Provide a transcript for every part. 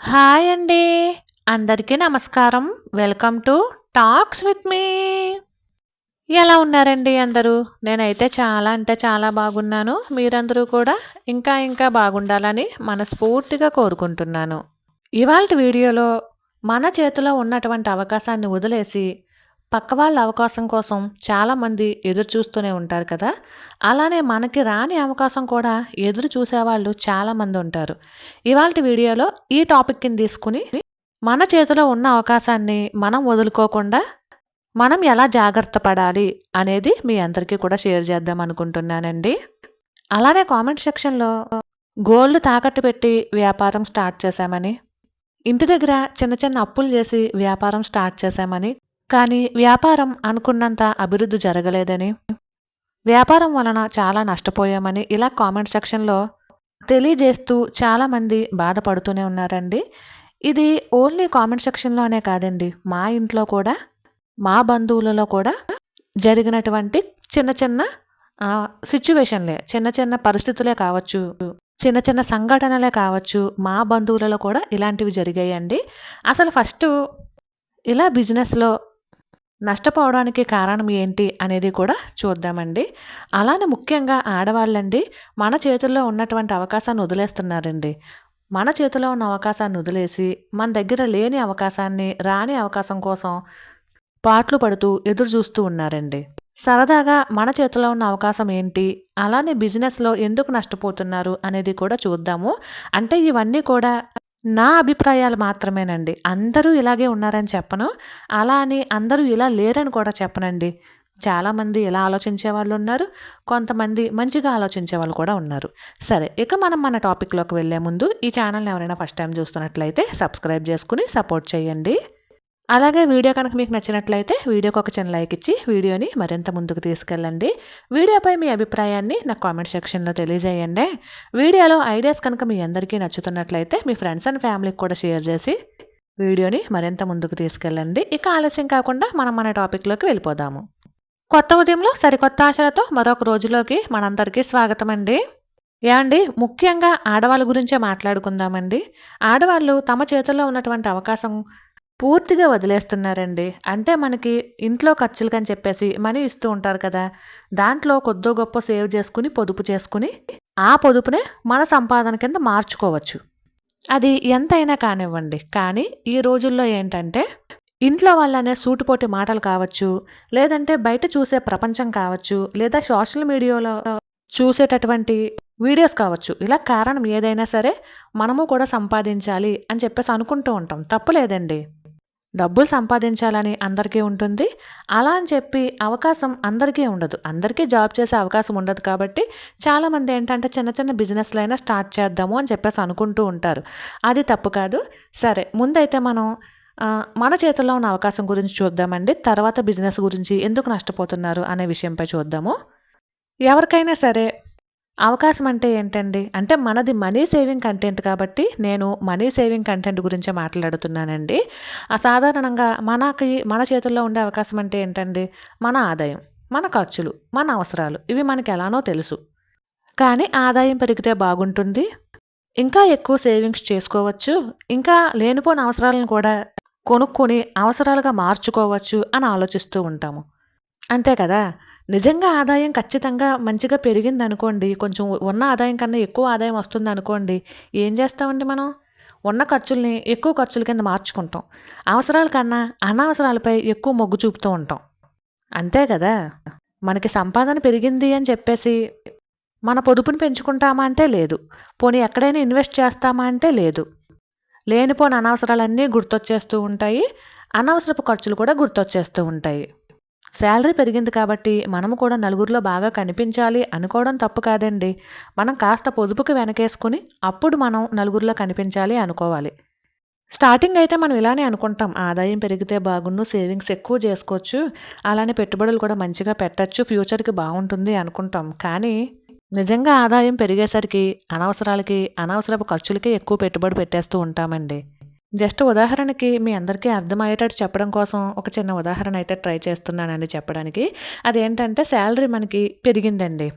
Hi అండి. అందరికీ నమస్కారం. Welcome to talks with me. ఎలా ఉన్నారండి అందరూ? నేనైతే చాలా అంటే చాలా బాగున్నాను. మీరందరూ కూడా ఇంకా ఇంకా బాగుండాలని మనస్ఫూర్తిగా కోరుకుంటున్నాను. ఇవాళ వీడియోలో మన చేతిలో ఉన్నటువంటి అవకాశాన్ని వదిలేసి పక్క వాళ్ళ అవకాశం కోసం చాలామంది ఎదురు చూస్తూనే ఉంటారు కదా. అలానే మనకి రాని అవకాశం కూడా ఎదురు చూసేవాళ్ళు చాలామంది ఉంటారు. ఇవాళ వీడియోలో ఈ టాపిక్ కింద తీసుకుని మన చేతిలో ఉన్న అవకాశాన్ని మనం వదులుకోకుండా మనం ఎలా జాగ్రత్త పడాలి అనేది మీ అందరికీ కూడా షేర్ చేద్దాం అనుకుంటున్నానండి. అలానే కామెంట్ సెక్షన్లో గోల్డ్ తాకట్టు పెట్టి వ్యాపారం స్టార్ట్ చేశామని ఇంటి దగ్గర చిన్న చిన్న అప్పులు చేసి వ్యాపారం స్టార్ట్ చేశామని కానీ వ్యాపారం అనుకున్నంత అభివృద్ధి జరగలేదని. వ్యాపారం వలన చాలా నష్టపోయామని ఇలా కామెంట్ సెక్షన్లో తెలియజేస్తూ చాలామంది బాధపడుతూనే ఉన్నారండి. ఇది ఓన్లీ కామెంట్ సెక్షన్లోనే కాదండి. మా ఇంట్లో కూడా మా బంధువులలో కూడా జరిగినటువంటి చిన్న చిన్న సిచ్యువేషన్లే చిన్న చిన్న పరిస్థితులే కావచ్చు చిన్న చిన్న సంఘటనలే కావచ్చు మా బంధువులలో కూడా ఇలాంటివి జరిగాయండి. అసలు ఫస్ట్ ఇలా బిజినెస్లో నష్టపోవడానికి కారణం ఏంటి అనేది కూడా చూద్దామండి. అలానే ముఖ్యంగా ఆడవాళ్ళండి మన చేతుల్లో ఉన్నటువంటి అవకాశాన్ని వదిలేస్తున్నారండి. మన చేతిలో ఉన్న అవకాశాన్ని వదిలేసి మన దగ్గర లేని అవకాశాన్ని రాని అవకాశం కోసం పాటలు పడుతూ ఎదురు చూస్తూ ఉన్నారండి. సరదాగా మన చేతిలో ఉన్న అవకాశం ఏంటి అలానే బిజినెస్లో ఎందుకు నష్టపోతున్నారు అనేది కూడా చూద్దాము. అంటే ఇవన్నీ కూడా నా అభిప్రాయాలు మాత్రమేనండి. అందరూ ఇలాగే ఉన్నారని చెప్పను. అలా అని అందరూ ఇలా లేరని కూడా చెప్పనండి. చాలామంది ఇలా ఆలోచించే వాళ్ళు ఉన్నారు. కొంతమంది మంచిగా ఆలోచించే వాళ్ళు కూడా ఉన్నారు. సరే ఇక మనం మన టాపిక్లోకి వెళ్ళే ముందు ఈ ఛానల్ని ఎవరైనా ఫస్ట్ టైం చూస్తున్నట్లయితే సబ్స్క్రైబ్ చేసుకుని సపోర్ట్ చేయండి. అలాగే వీడియో కనుక మీకు నచ్చినట్లయితే వీడియోకి ఒక చిన్న లైక్ ఇచ్చి వీడియోని మరింత ముందుకు తీసుకెళ్ళండి. వీడియోపై మీ అభిప్రాయాన్ని నా కామెంట్ సెక్షన్లో తెలియజేయండి. వీడియోలో ఐడియాస్ కనుక మీ అందరికీ నచ్చుతున్నట్లయితే మీ ఫ్రెండ్స్ అండ్ ఫ్యామిలీకి కూడా షేర్ చేసి వీడియోని మరింత ముందుకు తీసుకెళ్ళండి. ఇక ఆలస్యం కాకుండా మనం మన టాపిక్లోకి వెళ్ళిపోదాము. కొత్త ఉదయంలో సరికొత్త ఆశలతో మరొక రోజులోకి మనందరికీ స్వాగతం అండి ఏమండి ముఖ్యంగా ఆడవాళ్ళ గురించే మాట్లాడుకుందామండి. ఆడవాళ్ళు తమ చేతుల్లో ఉన్నటువంటి అవకాశం పూర్తిగా వదిలేస్తున్నారండి. అంటే మనకి ఇంట్లో ఖర్చులకని చెప్పేసి మనీ ఇస్తూ ఉంటారు కదా దాంట్లో కొద్దో గొప్ప సేవ్ చేసుకుని పొదుపు చేసుకుని ఆ పొదుపునే మన సంపాదన కింద మార్చుకోవచ్చు. అది ఎంతైనా కానివ్వండి. కానీ ఈ రోజుల్లో ఏంటంటే ఇంట్లో వాళ్ళనే సూటుపోటి మాటలు కావచ్చు లేదంటే బయట చూసే ప్రపంచం కావచ్చు లేదా సోషల్ మీడియాలో చూసేటటువంటి వీడియోస్ కావచ్చు. ఇలా కారణం ఏదైనా సరే మనము కూడా సంపాదించాలి అని చెప్పేసి అనుకుంటూ ఉంటాం. తప్పులేదండి డబ్బులు సంపాదించాలని అందరికీ ఉంటుంది. అలా అని చెప్పి అవకాశం అందరికీ ఉండదు. అందరికీ జాబ్ చేసే అవకాశం ఉండదు కాబట్టి చాలామంది ఏంటంటే చిన్న చిన్న బిజినెస్లు అయినా స్టార్ట్ చేద్దాము అని చెప్పేసి అనుకుంటూ ఉంటారు. అది తప్పు కాదు. సరే ముందైతే మనం మన చేతుల్లో ఉన్న అవకాశం గురించి చూద్దామండి. తర్వాత బిజినెస్ గురించి ఎందుకు నష్టపోతున్నారు అనే విషయంపై చూద్దాము. ఎవరికైనా సరే అవకాశం అంటే ఏంటండి? అంటే మనది మనీ సేవింగ్ కంటెంట్ కాబట్టి నేను మనీ సేవింగ్ కంటెంట్ గురించే మాట్లాడుతున్నానండి. సాధారణంగా మనకి మన చేతుల్లో ఉండే అవకాశం అంటే ఏంటండి? మన ఆదాయం మన ఖర్చులు మన అవసరాలు ఇవి మనకి ఎలానో తెలుసు. కానీ ఆదాయం పెరిగితే బాగుంటుంది. ఇంకా ఎక్కువ సేవింగ్స్ చేసుకోవచ్చు. ఇంకా లేనిపోని అవసరాలను కూడా కొనుక్కొని అవసరాలుగా మార్చుకోవచ్చు అని ఆలోచిస్తూ ఉంటాము. అంతే కదా? నిజంగా ఆదాయం ఖచ్చితంగా మంచిగా పెరిగింది అనుకోండి కొంచెం ఉన్న ఆదాయం కన్నా ఎక్కువ ఆదాయం వస్తుంది అనుకోండి ఏం చేస్తామండి మనం? ఉన్న ఖర్చుల్ని ఎక్కువ ఖర్చుల కింద మార్చుకుంటాం. అవసరాల కన్నా అనవసరాలపై ఎక్కువ మొగ్గు చూపుతూ ఉంటాం. అంతే కదా? మనకి సంపాదన పెరిగింది అని చెప్పేసి మన పొదుపుని పెంచుకుంటామా అంటే లేదు. పోనీ ఎక్కడైనా ఇన్వెస్ట్ చేస్తామా అంటే లేదు. లేనిపోని అనవసరాలన్నీ గుర్తొచ్చేస్తూ ఉంటాయి అనవసరపు ఖర్చులు కూడా గుర్తొచ్చేస్తూ ఉంటాయి. శాలరీ పెరిగింది కాబట్టి మనము కూడా నలుగురిలో బాగా కనిపించాలి అనుకోవడం తప్పు కాదండి. మనం కాస్త పొదుపుకి వెనకేసుకుని అప్పుడు మనం నలుగురిలో కనిపించాలి అనుకోవాలి. స్టార్టింగ్ అయితే మనం ఇలానే అనుకుంటాం. ఆదాయం పెరిగితే బాగున్ను సేవింగ్స్ ఎక్కువ చేసుకోవచ్చు. అలానే పెట్టుబడులు కూడా మంచిగా పెట్టచ్చు. ఫ్యూచర్కి బాగుంటుంది అనుకుంటాం. కానీ నిజంగా ఆదాయం పెరిగేసరికి అనవసరాలకి అనవసరపు ఖర్చులకి ఎక్కువ పెట్టుబడి పెట్టేస్తూ ఉంటామండి. జస్ట్ ఉదాహరణకి మీ అందరికీ అర్థమయ్యేటట్టు చెప్పడం కోసం ఒక చిన్న ఉదాహరణ అయితే ట్రై చేస్తున్నానండి చెప్పడానికి. అదేంటంటే శాలరీ మనకి పెరిగిందండి.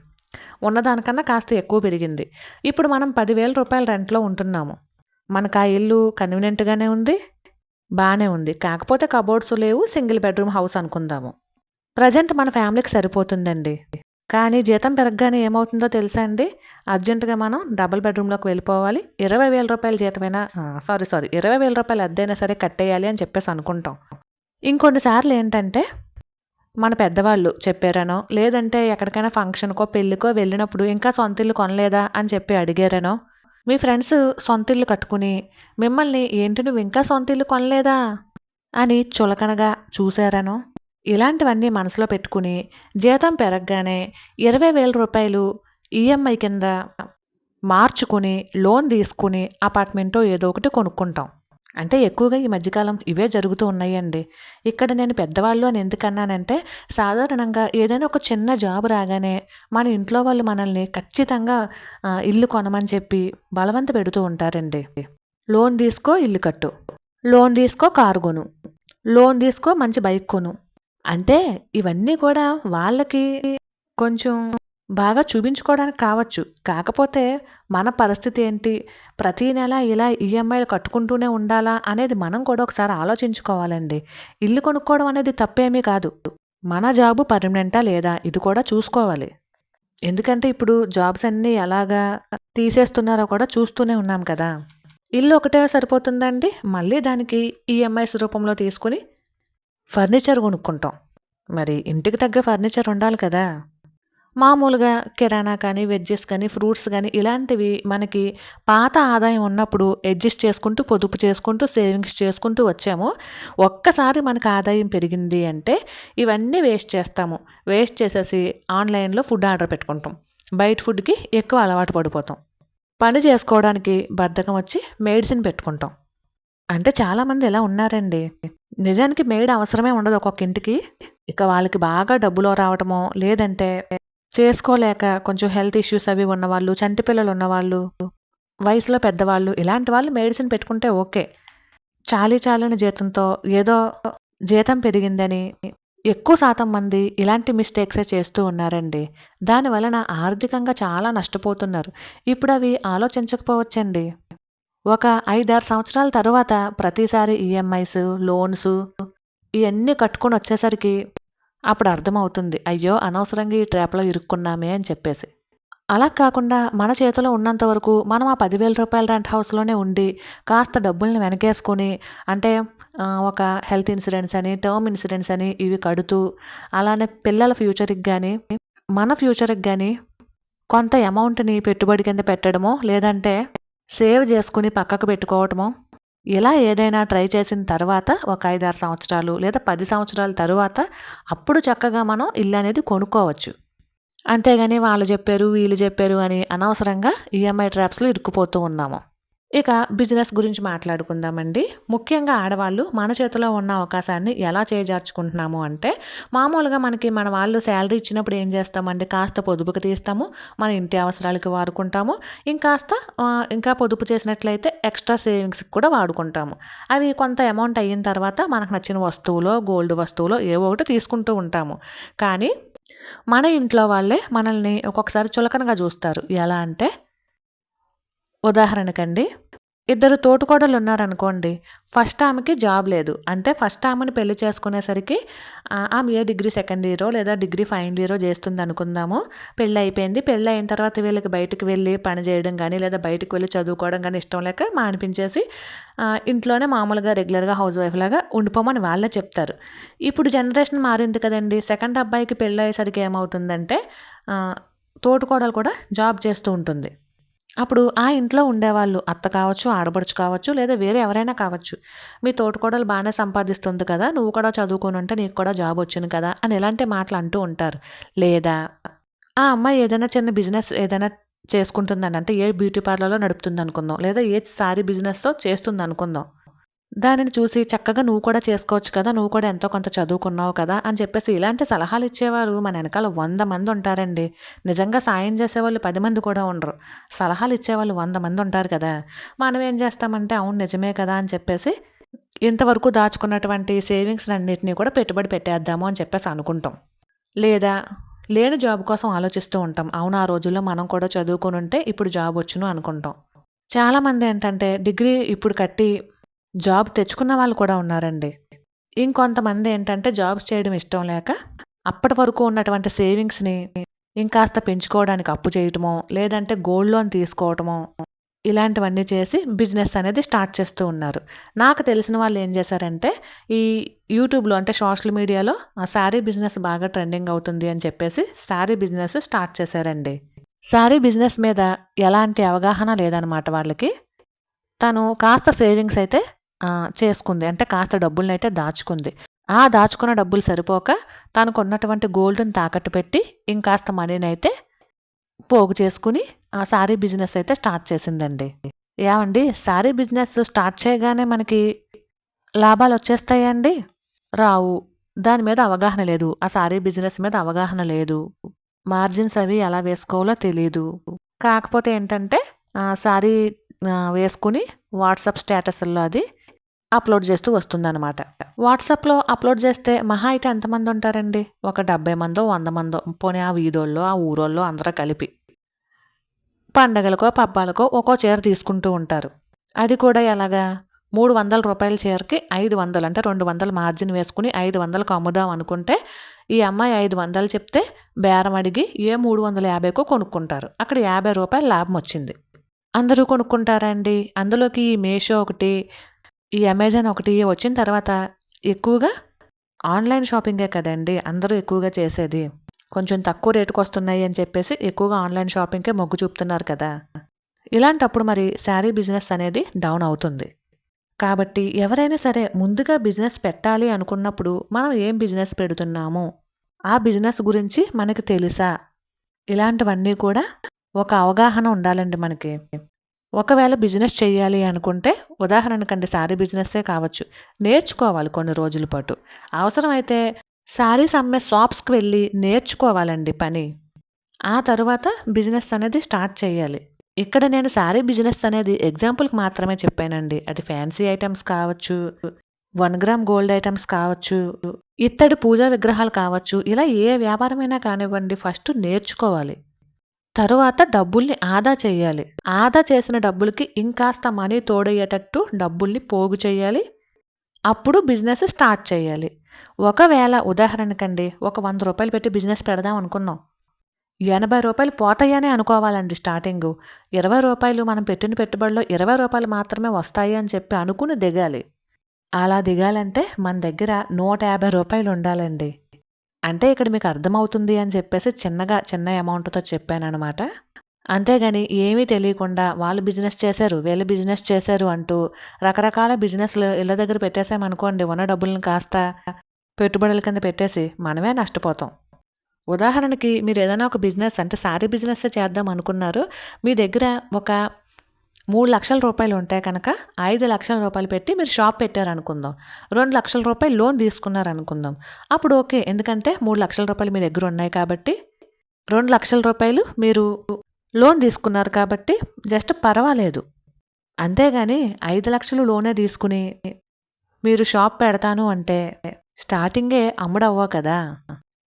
ఉన్నదానికన్నా కాస్త ఎక్కువ పెరిగింది. ఇప్పుడు మనం పదివేల రూపాయల రెంట్లో ఉంటున్నాము. మనకు ఆ ఇల్లు కన్వీనియంట్గానే ఉంది బాగానే ఉంది. కాకపోతే కబోర్డ్స్ లేవు సింగిల్ బెడ్రూమ్ హౌస్ అనుకుందాము. ప్రజెంట్ మన ఫ్యామిలీకి సరిపోతుందండి. కానీ జీతం పెరగగానే ఏమవుతుందో తెలుసా అండి? అర్జెంటుగా మనం డబుల్ బెడ్రూమ్లోకి వెళ్ళిపోవాలి. ఇరవై వేల రూపాయల జీతమైనా? Sorry sorry. ఇరవై వేల రూపాయలు అద్దైనా సరే కట్టేయాలి అని చెప్పేసి అనుకుంటాం. ఇంకొన్నిసార్లు ఏంటంటే మన పెద్దవాళ్ళు చెప్పారనో లేదంటే ఎక్కడికైనా ఫంక్షన్కో పెళ్ళికో వెళ్ళినప్పుడు ఇంకా సొంత ఇల్లు కొనలేదా అని చెప్పి అడిగారనో మీ ఫ్రెండ్స్ సొంత ఇల్లు కట్టుకుని మిమ్మల్ని ఏంటి నువ్వు ఇంకా సొంత ఇల్లు కొనలేదా? అని చులకనగా చూశారనో ఇలాంటివన్నీ మనసులో పెట్టుకుని జీతం పెరగగానే ఇరవై వేల రూపాయలు ఈఎంఐ కింద మార్చుకుని లోన్ తీసుకుని అపార్ట్మెంటో ఏదో ఒకటి కొనుక్కుంటాం. అంటే ఎక్కువగా ఈ మధ్యకాలం ఇవే జరుగుతూ ఉన్నాయండి. ఇక్కడ నేను పెద్దవాళ్ళు అని ఎందుకన్నానంటే సాధారణంగా ఏదైనా ఒక చిన్న జాబ్ రాగానే మన ఇంట్లో వాళ్ళు మనల్ని ఖచ్చితంగా ఇల్లు కొనమని చెప్పి బలవంత పెడుతూ ఉంటారండి. లోన్ తీసుకో ఇల్లు కట్టు. లోన్ తీసుకో కారు కొను. లోన్ తీసుకో మంచి బైక్ కొను. అంటే ఇవన్నీ కూడా వాళ్ళకి కొంచెం బాగా చూపించుకోవడానికి కావచ్చు. కాకపోతే మన పరిస్థితి ఏంటి? ప్రతీ నెల ఇలా ఈఎంఐలు కట్టుకుంటూనే ఉండాలా అనేది మనం కూడా ఒకసారి ఆలోచించుకోవాలండి. ఇల్లు కొనుక్కోవడం అనేది తప్పేమీ కాదు. మన జాబు పర్మనెంటా లేదా? ఇది కూడా చూసుకోవాలి. ఎందుకంటే ఇప్పుడు జాబ్స్ అన్నీ ఎలాగా తీసేస్తున్నారో కూడా చూస్తూనే ఉన్నాం కదా. ఇల్లు ఒకటే సరిపోతుందండి. మళ్ళీ దానికి ఈఎంఐస్ రూపంలో తీసుకుని ఫర్నిచర్ కొనుక్కుంటాం. మరి ఇంటికి తగ్గ ఫర్నిచర్ ఉండాలి కదా. మామూలుగా కిరాణా కానీ వెజ్జెస్ కానీ ఫ్రూట్స్ కానీ ఇలాంటివి మనకి పాత ఆదాయం ఉన్నప్పుడు అడ్జస్ట్ చేసుకుంటూ పొదుపు చేసుకుంటూ సేవింగ్స్ చేసుకుంటూ వచ్చాము. ఒక్కసారి మనకు ఆదాయం పెరిగింది అంటే ఇవన్నీ వేస్ట్ చేస్తాము. వేస్ట్ చేసేసి ఆన్లైన్లో ఫుడ్ ఆర్డర్ పెట్టుకుంటాం. బయట ఫుడ్కి ఎక్కువ అలవాటు పడిపోతాం. పని చేసుకోవడానికి బద్ధకం వచ్చి మెడిసిన్ పెట్టుకుంటాం. అంటే చాలామంది ఇలా ఉన్నారండి? నిజానికి మెయిడ్ అవసరమే ఉండదు ఒక్కొక్క ఇంటికి. ఇక వాళ్ళకి బాగా డబ్బులో రావటమో లేదంటే చేసుకోలేక కొంచెం హెల్త్ ఇష్యూస్ అవి ఉన్నవాళ్ళు చంటి పిల్లలు ఉన్నవాళ్ళు వయసులో పెద్దవాళ్ళు ఇలాంటి వాళ్ళు మెడిసిన్ పెట్టుకుంటే ఓకే. చాలీ చాలని జీతంతో ఏదో జీతం పెరిగిందని ఎక్కువ శాతం మంది ఇలాంటి మిస్టేక్సే చేస్తూ ఉన్నారండి. దాని వలన ఆర్థికంగా చాలా నష్టపోతున్నారు. ఇప్పుడు అవి ఆలోచించకపోవచ్చండి. ఒక ఐదారు సంవత్సరాల తర్వాత ప్రతిసారి ఈఎంఐస్ లోన్స్ ఇవన్నీ కట్టుకొని వచ్చేసరికి అప్పుడు అర్థమవుతుంది అయ్యో అనవసరంగా ఈ ట్రాప్లో ఇరుక్కున్నామే అని చెప్పేసి. అలా కాకుండా మన చేతిలో ఉన్నంత వరకు మనం ఆ పదివేల రూపాయల రెంట్ హౌస్లోనే ఉండి కాస్త డబ్బుల్ని వెనకేసుకొని అంటే ఒక హెల్త్ ఇన్సూరెన్స్ అని టర్మ్ ఇన్సూరెన్స్ అని ఇవి కడుతూ అలానే పిల్లల ఫ్యూచర్కి కానీ మన ఫ్యూచర్కి కానీ కొంత అమౌంట్ని పెట్టుబడి కింద పెట్టడమో లేదంటే సేవ్ చేసుకుని పక్కకు పెట్టుకోవటమో? ఇలా ఏదైనా ట్రై చేసిన తర్వాత ఒక ఐదారు సంవత్సరాలు లేదా పది సంవత్సరాల తర్వాత అప్పుడు చక్కగా మనం ఇల్లు అనేది కొనుక్కోవచ్చు. అంతేగాని వాళ్ళు చెప్పారు వీళ్ళు చెప్పారు అని అనవసరంగా ఈఎంఐ ట్రాప్స్లో ఇరుక్కుపోతూ ఉన్నాము. ఇక బిజినెస్ గురించి మాట్లాడుకుందామండి. ముఖ్యంగా ఆడవాళ్ళు మన చేతిలో ఉన్న అవకాశాన్ని ఎలా చేజార్చుకుంటున్నాము అంటే మామూలుగా మనకి మన వాళ్ళు శాలరీ ఇచ్చినప్పుడు ఏం చేస్తామండి? కాస్త పొదుపుకి తీస్తాము మన ఇంటి అవసరాలకి వాడుకుంటాము ఇంకాస్త ఇంకా పొదుపు చేసినట్లయితే ఎక్స్ట్రా సేవింగ్స్కి కూడా వాడుకుంటాము. అవి కొంత అమౌంట్ అయిన తర్వాత మనకు నచ్చిన వస్తువులో గోల్డ్ వస్తువులో ఏవో ఒకటి తీసుకుంటూ ఉంటాము. కానీ మన ఇంట్లో వాళ్ళే మనల్ని ఒక్కొక్కసారి చులకనగా చూస్తారు. ఎలా అంటే ఉదాహరణకండి ఇద్దరు తోటికోడలు ఉన్నారనుకోండి ఫస్ట్ ఆమెకి జాబ్ లేదు. అంటే ఫస్ట్ ఆమెను పెళ్ళి చేసుకునేసరికి ఆమె ఏ డిగ్రీ సెకండ్ ఇయరో లేదా డిగ్రీ ఫైనల్ ఇయరో చేస్తుంది అనుకుందాము పెళ్ళి అయిపోయింది. పెళ్ళి అయిన తర్వాత వీళ్ళకి బయటకు వెళ్ళి పని చేయడం కానీ లేదా బయటకు వెళ్ళి చదువుకోవడం కానీ ఇష్టం లేక మానిపించేసి ఇంట్లోనే మామూలుగా రెగ్యులర్గా హౌస్ వైఫ్ లాగా ఉండిపోమని వాళ్ళే చెప్తారు. ఇప్పుడు జనరేషన్ మారింది కదండి. సెకండ్ అబ్బాయికి పెళ్ళి అయ్యేసరికి ఏమవుతుందంటే ఆ, తోటికోడలు కూడా జాబ్ చేస్తూ ఉంటుంది. అప్పుడు ఆ ఇంట్లో ఉండేవాళ్ళు అత్త కావచ్చు ఆడపడుచు కావచ్చు లేదా వేరే ఎవరైనా కావచ్చు మీ తోటికోడలు బాగానే సంపాదిస్తుంది కదా నువ్వు కూడా చదువుకొని ఉంటే నీకు కూడా జాబ్ వచ్చింది కదా అని ఇలాంటి మాటలు అంటూ ఉంటారు. లేదా ఆ అమ్మాయి ఏదైనా చిన్న బిజినెస్ ఏదైనా చేసుకుంటుందని అంటే ఏ బ్యూటీ పార్లర్లో నడుపుతుంది అనుకుందాం లేదా ఏ సారీ బిజినెస్తో చేస్తుంది అనుకుందాం దానిని చూసి చక్కగా నువ్వు కూడా చేసుకోవచ్చు కదా నువ్వు కూడా ఎంతో కొంత చదువుకున్నావు కదా అని చెప్పేసి ఇలాంటి సలహాలు ఇచ్చేవారు. మన వెనకాల వంద మంది ఉంటారండి. నిజంగా సాయం చేసేవాళ్ళు పది మంది కూడా ఉండరు. సలహాలు ఇచ్చేవాళ్ళు వంద మంది ఉంటారు కదా. మనం ఏం చేస్తామంటే అవును నిజమే కదా అని చెప్పేసి ఇంతవరకు దాచుకున్నటువంటి సేవింగ్స్ అన్నింటినీ కూడా పెట్టుబడి పెట్టేద్దాము అని చెప్పేసి అనుకుంటాం. లేదా లేని జాబ్ కోసం ఆలోచిస్తూ ఉంటాం. అవును ఆ రోజుల్లో మనం కూడా చదువుకుని ఉంటే ఇప్పుడు జాబ్ వచ్చును అనుకుంటాం. చాలామంది ఏంటంటే డిగ్రీ ఇప్పుడు కట్టి జాబ్ తెచ్చుకున్న వాళ్ళు కూడా ఉన్నారండి. ఇంకొంతమంది ఏంటంటే జాబ్స్ చేయడం ఇష్టం లేక అప్పటి వరకు ఉన్నటువంటి సేవింగ్స్ని ఇంకాస్త పెంచుకోవడానికి అప్పు చేయటమో లేదంటే గోల్డ్ లోన్ తీసుకోవటమో ఇలాంటివన్నీ చేసి బిజినెస్ అనేది స్టార్ట్ చేస్తూ ఉన్నారు. నాకు తెలిసిన వాళ్ళు ఏం చేశారంటే ఈ యూట్యూబ్లో అంటే సోషల్ మీడియాలో ఆ శారీ బిజినెస్ బాగా ట్రెండింగ్ అవుతుంది అని చెప్పేసి శారీ బిజినెస్ స్టార్ట్ చేశారండి. శారీ బిజినెస్ మీద ఎలాంటి అవగాహన లేదనమాట వాళ్ళకి. తను కాస్త సేవింగ్స్ అయితే చేసుకుంది. అంటే కాస్త డబ్బులనైతే దాచుకుంది. ఆ దాచుకున్న డబ్బులు సరిపోక తనకు ఉన్నటువంటి గోల్డ్ని తాకట్టు పెట్టి ఇంకాస్త మనీని అయితే పోగు చేసుకుని ఆ శారీ బిజినెస్ అయితే స్టార్ట్ చేసిందండి. ఏమండి? శారీ బిజినెస్ స్టార్ట్ చేయగానే మనకి లాభాలు వచ్చేస్తాయండి? రావు. దాని మీద అవగాహన లేదు. ఆ శారీ బిజినెస్ మీద అవగాహన లేదు. మార్జిన్స్ అవి ఎలా వేసుకోవాలో తెలియదు కాకపోతే ఏంటంటే శారీ వేసుకుని వాట్సాప్ స్టేటస్లో అది అప్లోడ్ చేస్తూ వస్తుందన్నమాట. వాట్సాప్లో అప్లోడ్ చేస్తే మహా అయితే ఎంతమంది ఉంటారండి? ఒక డెబ్బై మందో వంద మందో. పోనీ ఆ వీధోల్లో ఆ ఊరోళ్ళో అందరూ కలిపి. పండగలకో పబ్బాలకో ఒక్కో చీర తీసుకుంటూ ఉంటారు. అది కూడా ఎలాగా? మూడు వందల రూపాయల చీరకి ఐదు వందలు అంటే రెండు వందలు మార్జిన్ వేసుకుని ఐదు వందలకు అమ్ముదాం అనుకుంటే ఈ అమ్మాయి ఐదు వందలు చెప్తే బేరం అడిగి ఏ మూడు వందల యాభైకో కొనుక్కుంటారు. అక్కడ యాభై రూపాయల లాభం వచ్చింది. అందరూ కొనుక్కుంటారండి అందులోకి ఈ మీషో ఒకటి ఈ అమెజాన్ ఒకటి వచ్చిన తర్వాత ఎక్కువగా ఆన్లైన్ షాపింగే కదండి. అందరూ ఎక్కువగా చేసేది. కొంచెం తక్కువ రేటుకు వస్తున్నాయి అని చెప్పేసి ఎక్కువగా ఆన్లైన్ షాపింగ్కే మొగ్గు చూపుతున్నారు కదా. ఇలాంటప్పుడు మరి శారీ బిజినెస్ అనేది డౌన్ అవుతుంది. కాబట్టి ఎవరైనా సరే ముందుగా బిజినెస్ పెట్టాలి అనుకున్నప్పుడు మనం ఏం బిజినెస్ పెడుతున్నాము? ఆ బిజినెస్ గురించి మనకి తెలుసా? ఇలాంటివన్నీ కూడా ఒక అవగాహన ఉండాలండి మనకి. ఒకవేళ బిజినెస్ చేయాలి అనుకుంటే ఉదాహరణకండి శారీ బిజినెస్సే కావచ్చు. నేర్చుకోవాలి కొన్ని రోజుల పాటు. అవసరమైతే శారీస్ అమ్మే షాప్స్కి వెళ్ళి నేర్చుకోవాలండి పని. ఆ తరువాత బిజినెస్ అనేది స్టార్ట్ చేయాలి ఇక్కడ నేను శారీ బిజినెస్ అనేది ఎగ్జాంపుల్కి మాత్రమే చెప్పానండి. అది ఫ్యాన్సీ ఐటమ్స్ కావచ్చు వన్ గ్రామ్ గోల్డ్ ఐటమ్స్ కావచ్చు ఇత్తడి పూజా విగ్రహాలు కావచ్చు ఇలా ఏ వ్యాపారమైనా కానివ్వండి ఫస్ట్ నేర్చుకోవాలి. తరువాత డబ్బుల్ని ఆదా చేయాలి. ఆదా చేసిన డబ్బులకి ఇంకాస్త మనీ తోడయ్యేటట్టు డబ్బుల్ని పోగు చేయాలి. అప్పుడు బిజినెస్ స్టార్ట్ చేయాలి. ఒకవేళ ఉదాహరణకండి ఒక వంద రూపాయలు పెట్టి బిజినెస్ పెడదాం అనుకున్నాం. ఎనభై రూపాయలు పోతాయని అనుకోవాలండి స్టార్టింగు. ఇరవై రూపాయలు మనం పెట్టిన పెట్టుబడిలో ఇరవై రూపాయలు మాత్రమే వస్తాయి అని చెప్పి అనుకుని దిగాలి. అలా దిగాలంటే మన దగ్గర నూట యాభై రూపాయలు ఉండాలండి. అంటే ఇక్కడ మీకు అర్థమవుతుంది అని చెప్పేసి చిన్నగా చిన్న అమౌంట్తో చెప్పానమాట అంతేగాని ఏమీ తెలియకుండా వాళ్ళు బిజినెస్ చేశారు వీళ్ళు బిజినెస్ చేశారు అంటూ రకరకాల బిజినెస్లు ఇళ్ళ దగ్గర పెట్టేసామనుకోండి ఉన్న డబ్బులను కాస్త పెట్టుబడుల కింద పెట్టేసి మనమే నష్టపోతాం. ఉదాహరణకి మీరు ఏదైనా ఒక బిజినెస్ అంటే సారీ బిజినెస్ చేద్దాం అనుకున్నారు మీ దగ్గర ఒక మూడు లక్షల రూపాయలు ఉంటే కనుక ఐదు లక్షల రూపాయలు పెట్టి మీరు షాప్ పెట్టారనుకుందాం. రెండు లక్షల రూపాయలు లోన్ తీసుకున్నారనుకుందాం. అప్పుడు ఓకే. ఎందుకంటే మూడు లక్షల రూపాయలు మీ దగ్గర ఉన్నాయి కాబట్టి రెండు లక్షల రూపాయలు మీరు లోన్ తీసుకున్నారు కాబట్టి జస్ట్ పర్వాలేదు. అంతేగాని ఐదు లక్షలు లోనే తీసుకుని మీరు షాప్ పెడతాను అంటే స్టార్టింగే అమ్ముడవ్వ కదా.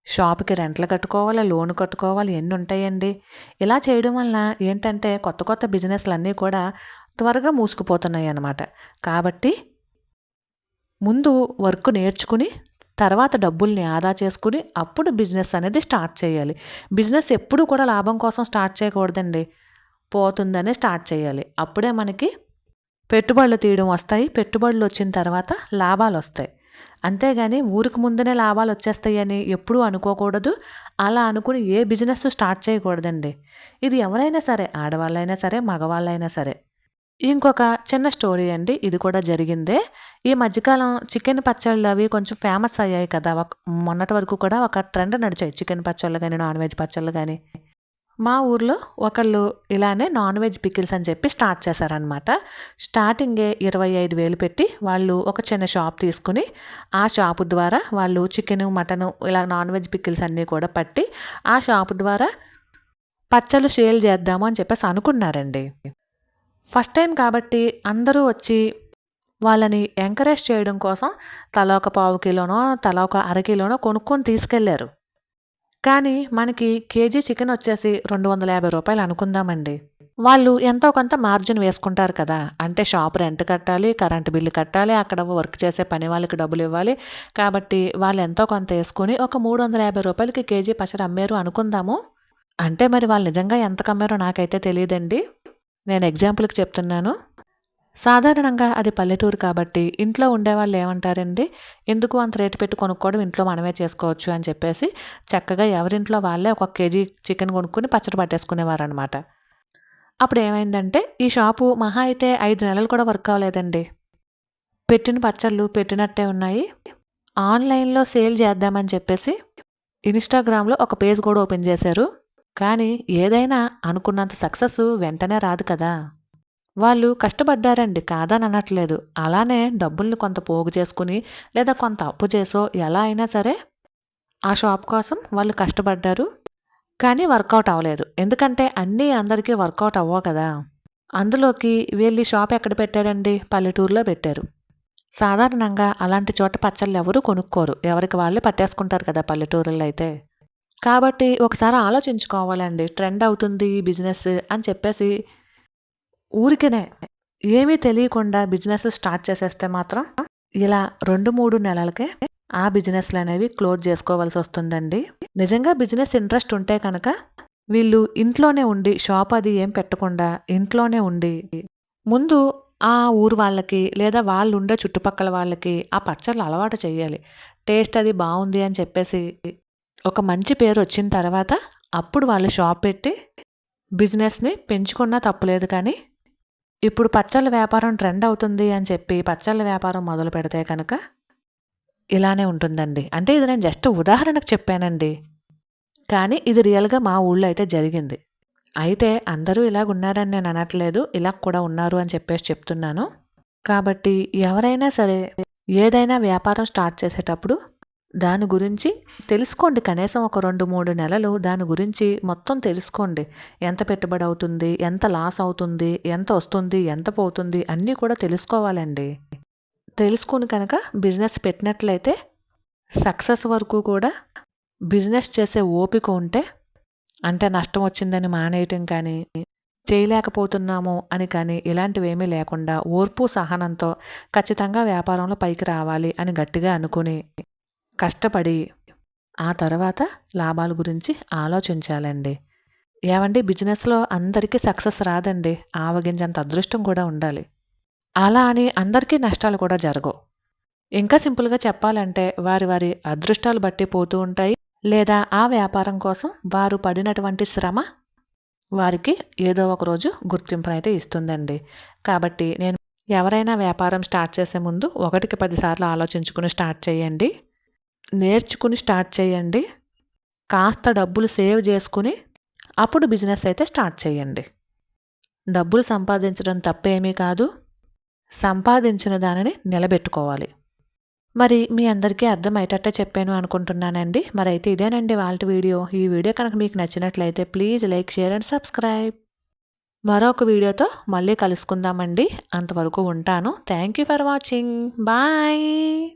షాప్కి రెంట్లు కట్టుకోవాలి లోన్ కట్టుకోవాలి ఎన్ని ఉంటాయండి? ఇలా చేయడం వలన ఏంటంటే కొత్త కొత్త బిజినెస్లు అన్నీ కూడా త్వరగా మూసుకుపోతున్నాయి అన్నమాట కాబట్టి ముందు వర్క్ నేర్చుకుని తర్వాత డబ్బుల్ని ఆదా చేసుకుని అప్పుడు బిజినెస్ అనేది స్టార్ట్ చేయాలి. బిజినెస్ ఎప్పుడు కూడా లాభం కోసం స్టార్ట్ చేయకూడదండి. పోతుందనే స్టార్ట్ చేయాలి. అప్పుడే మనకి పెట్టుబడులు తీయడం వస్తాయి. పెట్టుబడులు వచ్చిన తర్వాత లాభాలు వస్తాయి. అంతేగాని ఊరికి ముందనే లాభాలు వచ్చేస్తాయని ఎప్పుడూ అనుకోకూడదు. అలా అనుకుని ఏ బిజినెస్ స్టార్ట్ చేయకూడదండి. ఇది ఎవరైనా సరే ఆడవాళ్ళైనా సరే మగవాళ్ళైనా సరే. ఇంకొక చిన్న స్టోరీ అండి. ఇది కూడా జరిగిందే. ఈ మధ్యకాలం చికెన్ పచ్చళ్ళు అవి కొంచెం ఫేమస్ అయ్యాయి కదా. ఒక- మొన్నటి వరకు కూడా ఒక ట్రెండ్ నడిచాయి. చికెన్ పచ్చళ్ళు కానీ నాన్ వెజ్ పచ్చళ్ళు కానీ మా ఊర్లో ఒకళ్ళు ఇలానే నాన్ వెజ్ పికిల్స్ అని చెప్పి స్టార్ట్ చేశారనమాట స్టార్టింగే ఇరవై ఐదు వేలు పెట్టి వాళ్ళు ఒక చిన్న షాప్ తీసుకుని ఆ షాపు ద్వారా వాళ్ళు చికెన్ మటన్ ఇలా నాన్ వెజ్ పికిల్స్ అన్నీ కూడా పట్టి ఆ షాపు ద్వారా పచ్చలు షేల్ చేద్దాము అని చెప్పేసి అనుకున్నారండి. ఫస్ట్ టైం కాబట్టి అందరూ వచ్చి వాళ్ళని ఎంకరేజ్ చేయడం కోసం తల ఒక పావు కిలోనో తల ఒక అర కిలోనో కొనుక్కొని తీసుకెళ్ళారు. కానీ మనకి కేజీ చికెన్ వచ్చేసి రెండు వందల యాభై రూపాయలు అనుకుందామండి. వాళ్ళు ఎంతో కొంత మార్జిన్ వేసుకుంటారు కదా. అంటే షాప్ రెంట్ కట్టాలి కరెంట్ బిల్లు కట్టాలి అక్కడ వర్క్ చేసే పని వాళ్ళకి డబ్బులు ఇవ్వాలి. కాబట్టి వాళ్ళు ఎంతో కొంత వేసుకొని ఒక మూడు వందల యాభై రూపాయలకి కేజీ పచ్చడి అమ్మారు అనుకుందాము. అంటే మరి వాళ్ళు నిజంగా ఎంత కమ్మారో నాకైతే తెలియదండి. నేను ఎగ్జాంపుల్కి చెప్తున్నాను. సాధారణంగా అది పల్లెటూరు కాబట్టి ఇంట్లో ఉండేవాళ్ళు ఏమంటారండి? ఎందుకు అంత రేటు పెట్టి కొనుక్కోవడం ఇంట్లో మనమే చేసుకోవచ్చు అని చెప్పేసి చక్కగా ఎవరింట్లో వాళ్ళే ఒక కేజీ చికెన్ కొనుక్కుని పచ్చడి పట్టేసుకునేవారు అనమాట అప్పుడు ఏమైందంటే ఈ షాపు మహా అయితే ఐదు నెలలు కూడా వర్క్ అవ్వలేదండి. పెట్టిన పచ్చళ్ళు పెట్టినట్టే ఉన్నాయి. ఆన్లైన్లో సేల్ చేద్దామని చెప్పేసి ఇన్స్టాగ్రామ్లో ఒక పేజ్ కూడా ఓపెన్ చేశారు. కానీ ఏదైనా అనుకున్నంత సక్సెస్ వెంటనే రాదు కదా. వాళ్ళు కష్టపడ్డారండి కాదని అనట్లేదు అలానే డబ్బుల్ని కొంత పోగు చేసుకుని లేదా కొంత అప్పు చేసో ఎలా అయినా సరే ఆ షాప్ కోసం వాళ్ళు కష్టపడ్డారు. కానీ వర్కౌట్ అవ్వలేదు. ఎందుకంటే అన్నీ అందరికీ వర్కౌట్ అవ్వవు కదా. అందులోకి వీళ్ళు షాప్ ఎక్కడ పెట్టారండి పల్లెటూరులో పెట్టారు. సాధారణంగా అలాంటి చోట పచ్చళ్ళు ఎవరు కొనుక్కోరు. ఎవరికి వాళ్ళే పట్టేసుకుంటారు కదా పల్లెటూరులో అయితే. కాబట్టి ఒకసారి ఆలోచించుకోవాలండి. ట్రెండ్ అవుతుంది బిజినెస్ అని చెప్పేసి ఊరికనే ఏమీ తెలియకుండా బిజినెస్ స్టార్ట్ చేసేస్తే మాత్రం ఇలా రెండు మూడు నెలలకే ఆ బిజినెస్లు అనేవి క్లోజ్ చేసుకోవాల్సి వస్తుందండి. నిజంగా బిజినెస్ ఇంట్రెస్ట్ ఉంటే కనుక వీళ్ళు ఇంట్లోనే ఉండి షాప్ అది ఏం పెట్టకుండా ఇంట్లోనే ఉండి ముందు ఆ ఊరు వాళ్ళకి లేదా వాళ్ళు ఉండే చుట్టుపక్కల వాళ్ళకి ఆ పచ్చళ్ళు అలవాటు చేయాలి. టేస్ట్ అది బాగుంది అని చెప్పేసి ఒక మంచి పేరు వచ్చిన తర్వాత అప్పుడు వాళ్ళు షాప్ పెట్టి బిజినెస్ని పెంచుకున్నా తప్పులేదు కానీ ఇప్పుడు పచ్చళ్ళ వ్యాపారం ట్రెండ్ అవుతుంది అని చెప్పి పచ్చళ్ళ వ్యాపారం మొదలు పెడితే కనుక ఇలానే ఉంటుందండి. అంటే ఇది నేను జస్ట్ ఉదాహరణకు చెప్పానండి. కానీ ఇది రియల్గా మా ఊళ్ళో అయితే జరిగింది. అయితే అందరూ ఇలాగ ఉన్నారని నేను అనట్లేదు. ఇలా కూడా ఉన్నారు అని చెప్పేసి చెప్తున్నాను. కాబట్టి ఎవరైనా సరే ఏదైనా వ్యాపారం స్టార్ట్ చేసేటప్పుడు దాని గురించి తెలుసుకోండి. కనీసం ఒక రెండు మూడు నెలలు దాని గురించి మొత్తం తెలుసుకోండి. ఎంత పెట్టుబడి అవుతుంది? ఎంత లాస్ అవుతుంది? ఎంత వస్తుంది? ఎంత పోతుంది? అన్నీ కూడా తెలుసుకోవాలండి. తెలుసుకుని కనుక బిజినెస్ పెట్టినట్లయితే సక్సెస్ వరకు కూడా బిజినెస్ చేసే ఓపిక ఉంటే అంటే నష్టం వచ్చిందని మానేయటం కానీ చేయలేకపోతున్నాము అని కానీ ఇలాంటివి ఏమీ లేకుండా ఓర్పు సహనంతో ఖచ్చితంగా వ్యాపారంలో పైకి రావాలి అని గట్టిగా అనుకుని కష్టపడి ఆ తర్వాత లాభాల గురించి ఆలోచించాలండి. ఏమండి బిజినెస్లో అందరికీ సక్సెస్ రాదండి. ఆవగింజంత అదృష్టం కూడా ఉండాలి. అలా అని అందరికీ నష్టాలు కూడా జరగవు. ఇంకా సింపుల్గా చెప్పాలంటే వారి వారి అదృష్టాలు బట్టి పోతూ ఉంటాయి. లేదా ఆ వ్యాపారం కోసం వారు పడినటువంటి శ్రమ వారికి ఏదో ఒక రోజు గుర్తింపునైతే ఇస్తుందండి. కాబట్టి నేను ఎవరైనా వ్యాపారం స్టార్ట్ చేసే ముందు ఒకటికి పదిసార్లు ఆలోచించుకుని స్టార్ట్ చేయండి. నేర్చుకుని స్టార్ట్ చేయండి. కాస్త డబ్బులు సేవ్ చేసుకుని అప్పుడు బిజినెస్ అయితే స్టార్ట్ చేయండి. డబ్బులు సంపాదించడం తప్పేమీ కాదు. సంపాదించిన దానిని నిలబెట్టుకోవాలి. మరి మీ అందరికీ అర్థమయ్యేటట్టే చెప్పాను అనుకుంటున్నానండి. మరి అయితే ఇదేనండి వాళ్ళ వీడియో. ఈ వీడియో కనుక మీకు నచ్చినట్లయితే please like share and subscribe. మరొక వీడియోతో మళ్ళీ కలుసుకుందామండి. అంతవరకు ఉంటాను. Thank you for watching. Bye.